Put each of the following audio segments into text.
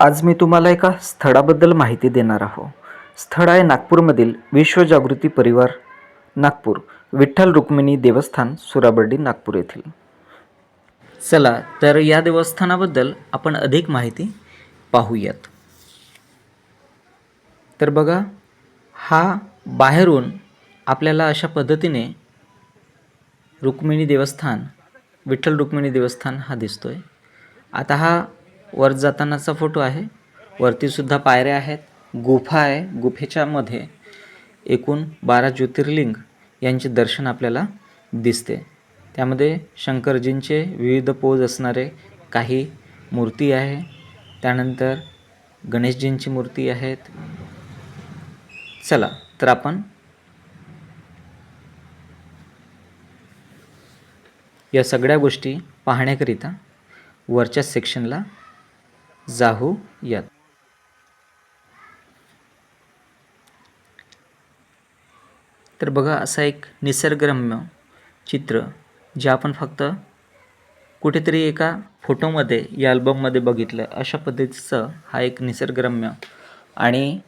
आज मी तुम्हाला एका स्थळाबद्दल माहिती देणार आहो. स्थळ आहे नागपूरमधील विश्वजागृती परिवार नागपूर विठ्ठल रुक्मिणी देवस्थान सुराबर्डी नागपूर येथील. चला तर या देवस्थानाबद्दल आपण अधिक माहिती पाहूयात. तर बघा हा बाहेरून आपल्याला अशा पद्धतीने रुक्मिणी देवस्थान विठ्ठल रुक्मिणी देवस्थान हा दिसतो आहे आता हा वर जातानाचा फोटो आहे. वरती सुद्धा पायऱ्या आहेत. गुफा आहे. गुफेच्या मध्ये एकूण बारा ज्योतिर्लिंग यांचे दर्शन आपल्याला दिसते. त्यामध्ये शंकरजींचे विविध पोज असणारे काही मूर्ती आहे. त्यानंतर गणेशजींची मूर्ती आहेत. चला तर आपण या सगळ्या गोष्टी पाहण्याकरिता वरच्या सेक्शनला जाऊ तर बघा असा एक निसर्गरम्य चित्र जे आपण फक्त कुठेतरी एका फोटोमध्ये या अल्बममध्ये बघितलं अशा पद्धतीचं हा एक निसर्गरम्य आणि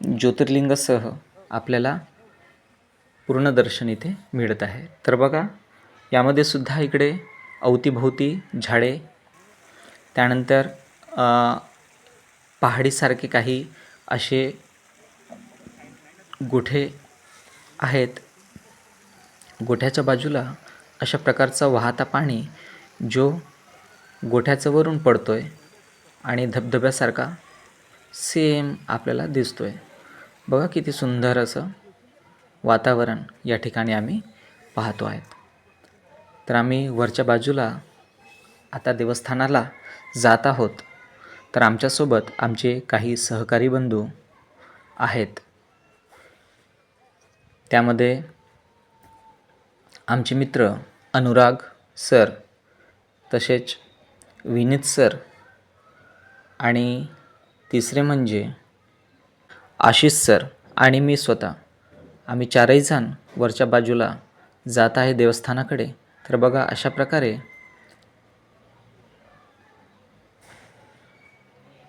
ज्योतिर्लिंगसह आपल्याला पूर्ण दर्शन इथे मिळत आहे. तर बघा यामध्ये सुद्धा इकडे अवतीभोवती झाडे त्यानंतर पहाडीसारखे काही असे गोठे आहेत. गोठ्याच्या बाजूला अशा प्रकारचा वाहता पाणी जो गोठ्याचं वरून पडतो आहे आणि धबधब्यासारखा सेम आपल्याला दिसतो आहे बघा किती सुंदर असं वातावरण या ठिकाणी आम्ही पाहतो आहेत. तर आम्ही वरच्या बाजूला आता देवस्थानाला जात आहोत. तर आमच्यासोबत आमचे काही सहकारी बंधू आहेत. त्यामध्ये आमचे मित्र अनुराग सर तसेच विनीत सर आणि तिसरे म्हणजे आशिष सर आणि मी स्वतः. आम्ही चारही जण वरच्या बाजूला जात आहे देवस्थानाकडे. तर बघा अशा प्रकारे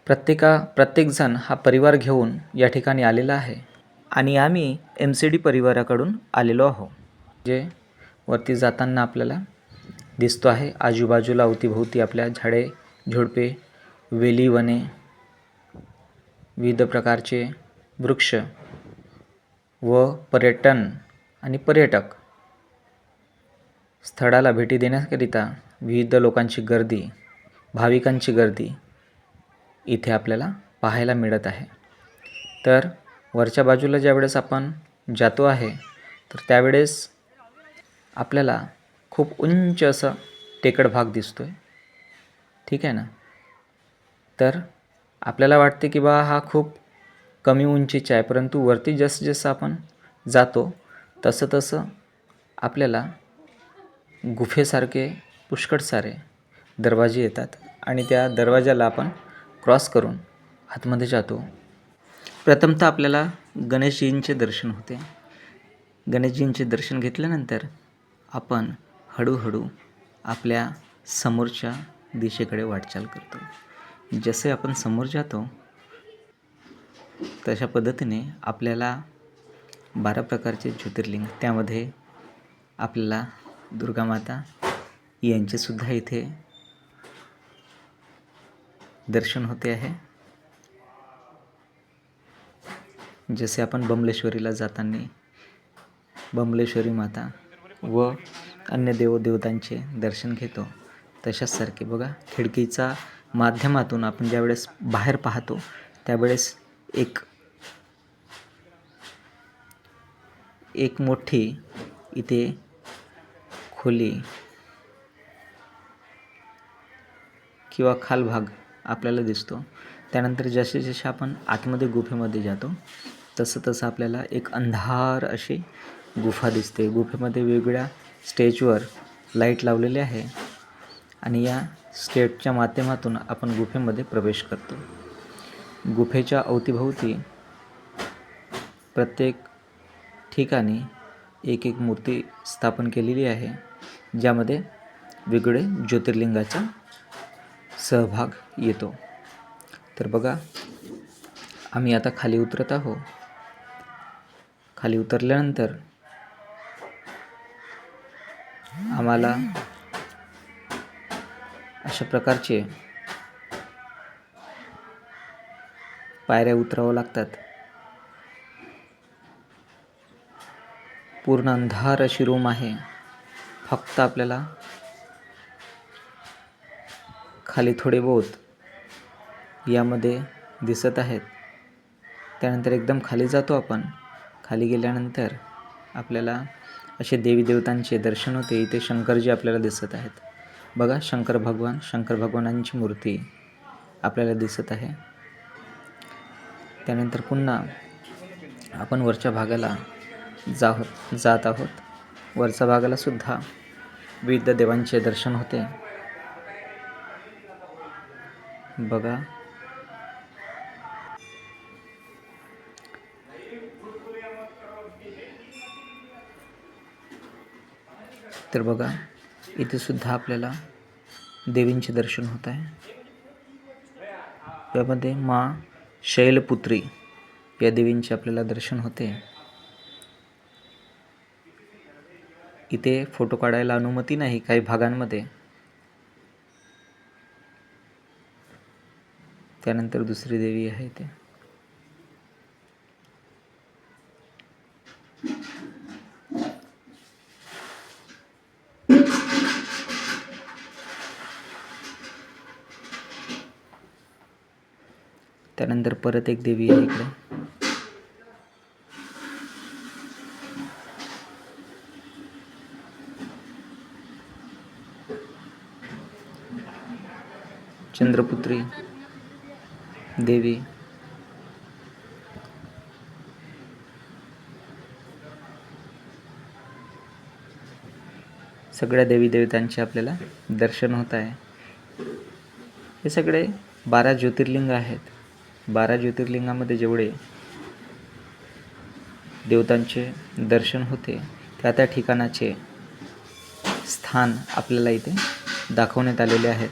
प्रत्येका प्रत्येकजण हा परिवार घेऊन या ठिकाणी आलेला आहे. आणि आम्ही एम सी डी परिवाराकडून आलेलो आहो. जे वरती जाताना आपल्याला दिसतो आहे आजूबाजूला अवतीभोवती आपल्या झाडे झुडपे वेली वने विविध प्रकारचे वृक्ष व पर्यटन आणि पर्यटक स्थळाला भेटी देण्याकरिता विविध लोकांची गर्दी भाविकांची गर्दी इथे आपल्याला पाहायला मिळत आहे. तर वरच्या बाजूला ज्यावेळेस आपण जातो आहे तर त्यावेळेस आपल्याला खूप उंच असं टेकड भाग दिसतो आहे ठीक आहे ना? तर आपल्याला वाटते की बा हा खूप कमी उंचीचा आहे परंतु वरती जसं जसं आपण जातो तसं तसं आपल्याला गुफेसारखे पुष्कळ सारे दरवाजे येतात आणि त्या दरवाजाला आपण क्रॉस करून आतमध्ये जातो. प्रथमतः आपल्याला गणेशजींचे दर्शन होते. गणेशजींचे दर्शन घेतल्यानंतर आपण हळूहळू आपल्या समोरच्या दिशेकडे वाटचाल करतो. जसे आपण समोर जातो तशा पद्धतीने आपल्याला बारा प्रकारचे ज्योतिर्लिंग त्यामध्ये आपल्याला दुर्गामाता यांचेसुद्धा इथे दर्शन होते आहे. जसे आपण बमलेश्वरीला जाताना बमलेश्वरी माता व अन्य देवदेवतांचे दर्शन घेतो तशाच सारखे बघा खिडकीचा माध्यमातून आपण ज्यावेळेस बाहेर पाहतो त्यावेळेस एक एक मोठी इथे खोली किंवा खालभाग आपल्याला दिसतो. त्यानंतर जसे जसे आपण आतमध्ये गुफेमध्ये जातो तसं तसं आपल्याला एक अंधार अशी गुफा दिसते. गुफेमध्ये वेगवेगळ्या स्टेजवर लाइट लावलेली आहे आणि या स्टेजच्या माध्यमातून आपण गुफेमध्ये प्रवेश करतो. गुफेच्या अवतीभोवती प्रत्येक ठिकाणी एक एक मूर्ती स्थापन केलेली आहे ज्यामध्ये वेगवेगळे ज्योतिर्लिंगाचा सहभाग येतो. तर बघा आम्ही आता खाली उतरत आहो खाली उतरल्यानंतर आम्हाला अशा प्रकारचे पायऱ्या उतरावं लागतात. पूर्ण अंधार अशी रूम आहे. फक्त आपल्याला खाली थोडे बहुत यामध्ये दिसत आहेत. त्यानंतर एकदम खाली जातो आपण. खाली गेल्यानंतर आपल्याला असे देवी देवतांचे दर्शन होते. इथे शंकरजी आपल्याला दिसत आहेत. बघा शंकर भगवान शंकर भगवानांची मूर्ती आपल्याला दिसत आहे. त्यानंतर पुन्हा आपण वरच्या भागाला जा जात आहोत. वरच्या भागाला सुद्धा विविध देवांचे दर्शन होते. बघा. तर बघा इथे सुद्धा आपल्याला देवींचे दर्शन होत आहे. यामध्ये मा शैलपुत्री या देवींचे आपल्याला दर्शन होते. इथे फोटो काढायला अनुमती नाही काही भागांमध्ये. त्यानंतर दुसरी देवी आहे इथे त्यानंतर परत एक देवी आहे इकडे. चंद्रपुत्री. देवी. सगळ्या देवी देवतांचे आपल्याला दर्शन होत आहे. हे सगळे बारा ज्योतिर्लिंग आहेत. बारा ज्योतिर्लिंगामध्ये जेवढे देवतांचे दर्शन होते त्या त्या ठिकाणाचे स्थान आपल्याला इथे दाखवण्यात आलेले आहेत.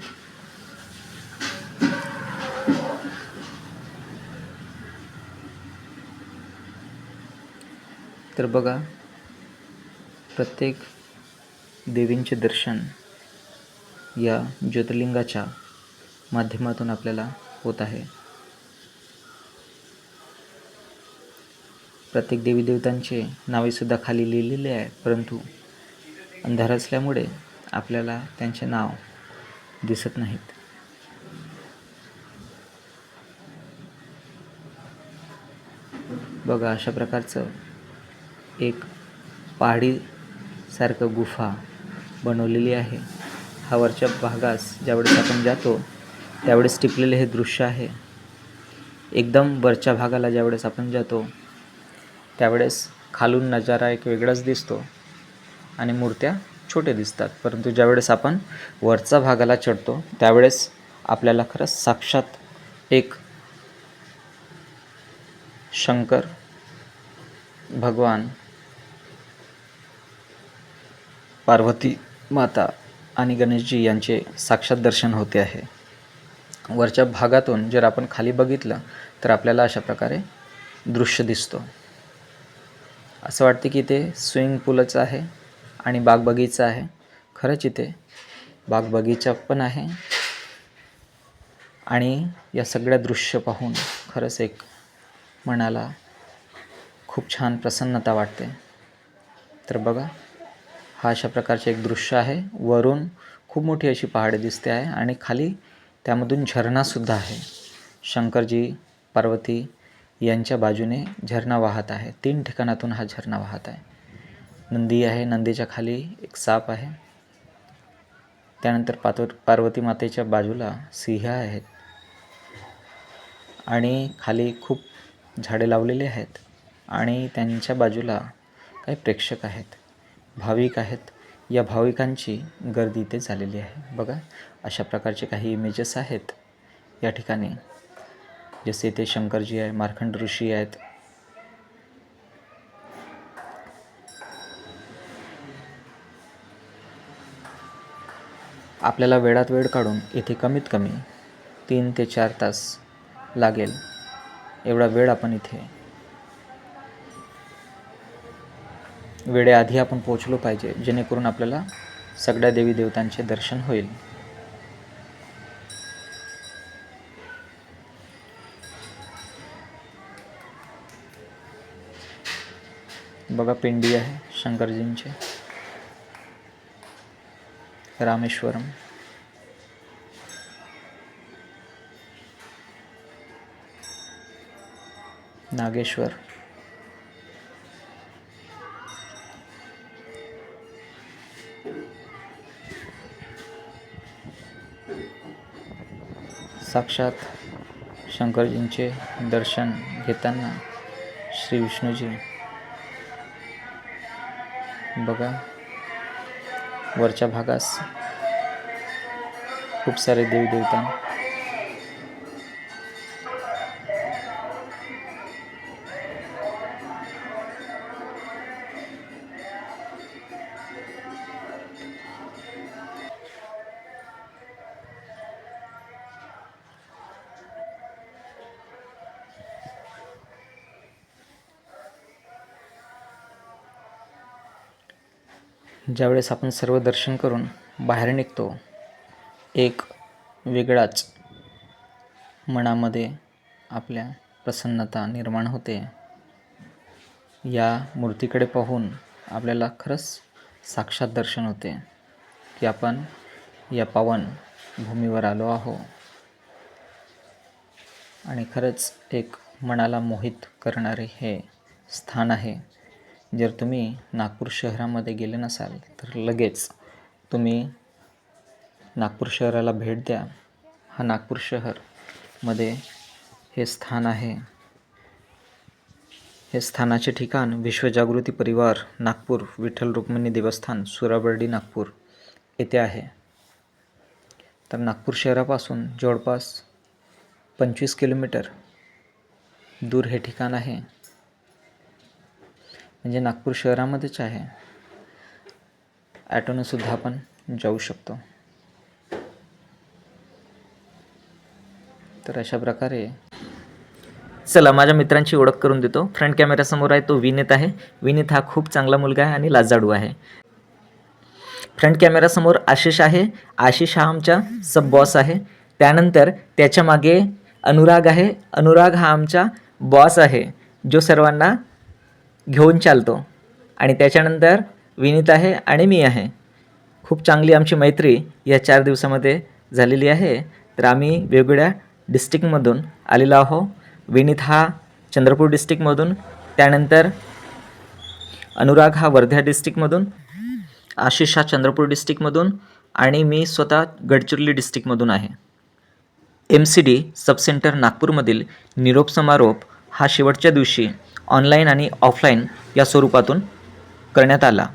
तर बघा प्रत्येक देवींचे दर्शन या ज्योतिर्लिंगाच्या माध्यमातून आपल्याला होत आहे. प्रत्येक देवी देवतांचे नावेसुद्धा खाली लिहिलेले आहे परंतु अंधार असल्यामुळे आपल्याला त्यांचे नाव दिसत नाहीत. बघा अशा प्रकारचं एक पहाडीसारखं गुफा बनवलेली आहे. हा वरच्या भागास ज्यावेळेस आपण जातो त्यावेळेस टिपलेले हे दृश्य आहे. एकदम वरच्या भागाला ज्यावेळेस आपण जातो त्यावेळेस खालून नजारा एक वेगळाच दिसतो आणि मूर्त्या छोटे दिसतात. परंतु ज्यावेळेस आपण वरचा भागाला चढतो त्यावेळेस आपल्याला खरंच साक्षात एक शंकर भगवान पार्वती माता आणि गणेशजी यांचे साक्षात दर्शन होते आहे. वरच्या भागातून जर आपण खाली बघितलं तर आपल्याला अशा प्रकारे दृश्य दिसतो. असं वाटते की इथे स्विमिंग पूलच आहे आणि बाग बगीचा आहे. खरंच इथे बाग बगीचा पण आहे आणि या सगळ्या दृश्य पाहून खरंच एक मनाला खूप छान प्रसन्नता वाटते. तर बघा हा अशा प्रकारचे एक दृश्य आहे. वरून खूप मोठी अशी पहाडे दिसते आहे आणि खाली त्यामधून झरणासुद्धा आहे. शंकरजी पार्वती यांच्या बाजूने झरणा वाहत आहे. तीन ठिकाणातून हा झरणा वाहत आहे. नंदी आहे. नंदीच्या खाली एक साप आहे. त्यानंतर पातव पार्वती मातेच्या बाजूला सिंह आहेत. आणि खाली खूप झाडे लावलेली आहेत. आणि त्यांच्या बाजूला काही प्रेक्षक आहेत. भाविक आहेत. या भाविकांची गर्दी इथे झालेली आहे. बघा अशा प्रकारचे काही इमेजेस आहेत. या ठिकाणी जसे इथे शंकरजी आहे मार्खंड ऋषी आहेत. आपल्याला वेळात वेळ काढून इथे कमीत कमी तीन ते चार तास लागेल. एवढा वेळ आपण इथे वेळेआधी आपण पोचलो पाहिजे जेणेकरून आपल्याला सगळ्या देवी देवतांचे दर्शन होईल. बघा पिंडी आहे शंकरजींचे. रामेश्वरम. नागेश्वर. साक्षात शंकरजींचे दर्शन घेताना श्री विष्णूजी. बघा वरच्या भागास खूप सारे देवी ज्यावेळेस आपण सर्व दर्शन करून बाहेर निघतो एक वेगळाच मनामध्ये आपल्या प्रसन्नता निर्माण होते. या मूर्तीकडे पाहून आपल्याला खरंच साक्षात दर्शन होते की आपण या पावन भूमीवर आलो आहो आणि खरंच एक मनाला मोहित करणारे हे स्थान आहे. जर तुम्ही नागपूर शहरामध्ये गेले नसाल तर लगेच तुम्ही नागपूर शहराला भेट द्या. हा नागपूर शहरमध्ये हे स्थान आहे. हे स्थानाचे ठिकाण विश्वजागृती परिवार नागपूर विठ्ठल रुक्मिणी देवस्थान सुराबर्डी नागपूर येथे आहे. तर नागपूर शहरापासून जवळपास पंचवीस किलोमीटर दूर हे ठिकाण आहे. म्हणजे नागपूर शहरामध्येच आहे. ॲटोनंसुद्धा आपण जाऊ शकतो. तर अशा प्रकारे चला माझ्या मित्रांची ओळख करून देतो. फ्रंट कॅमेऱ्यासमोर आहे तो विनीत आहे. विनीत हा खूप चांगला मुलगा आहे आणि लाजाडू आहे. फ्रंट कॅमेरासमोर आशिष आहे. आशिष हा आमचा सब बॉस आहे. त्यानंतर त्याच्यामागे अनुराग आहे. अनुराग हा आमचा बॉस आहे जो सर्वांना घेऊन चालतो. आणि त्याच्यानंतर विनीत आहे आणि मी आहे. खूप चांगली आमची मैत्री या चार दिवसामध्ये झालेली आहे. तर आम्ही वेगवेगळ्या डिस्ट्रिक्टमधून आलेलो आहो. विनीत हा चंद्रपूर डिस्ट्रिक्टमधून त्यानंतर अनुराग हा वर्धा डिस्ट्रिक्टमधून आशिष हा चंद्रपूर डिस्ट्रिक्टमधून आणि मी स्वतः गडचिरोली डिस्ट्रिक्टमधून आहे. एम सी डी सबसेंटर नागपूरमधील निरोप समारोप हा शेवटच्या दिवशी ऑनलाईन आणि ऑफलाईन या स्वरूपातून करण्यात आला.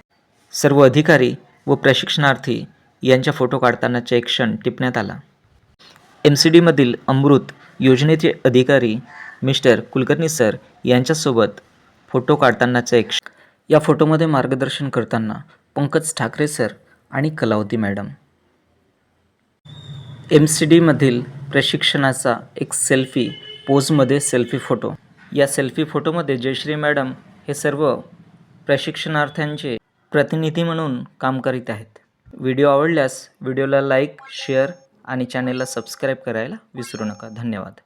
सर्व अधिकारी व प्रशिक्षणार्थी यांच्या फोटो काढतानाचा एक क्षण टिपण्यात आला. एम सी डीमधील अमृत योजनेचे अधिकारी मिस्टर कुलकर्णी सर यांच्यासोबत फोटो काढतानाचा एक क्ष- या फोटोमध्ये मार्गदर्शन करताना पंकज ठाकरे सर आणि कलावती मॅडम. एम सी डीमधील प्रशिक्षणाचा एक सेल्फी पोजमध्ये सेल्फी फोटो. या सेल्फी फोटोमध्ये जयश्री मॅडम हे सर्व प्रशिक्षणार्थ्यांचे प्रतिनिधी म्हणून काम करीत आहेत. व्हिडिओ आवडल्यास व्हिडिओला लाईक शेअर आणि चॅनेलला सबस्क्राईब करायला विसरू नका. धन्यवाद.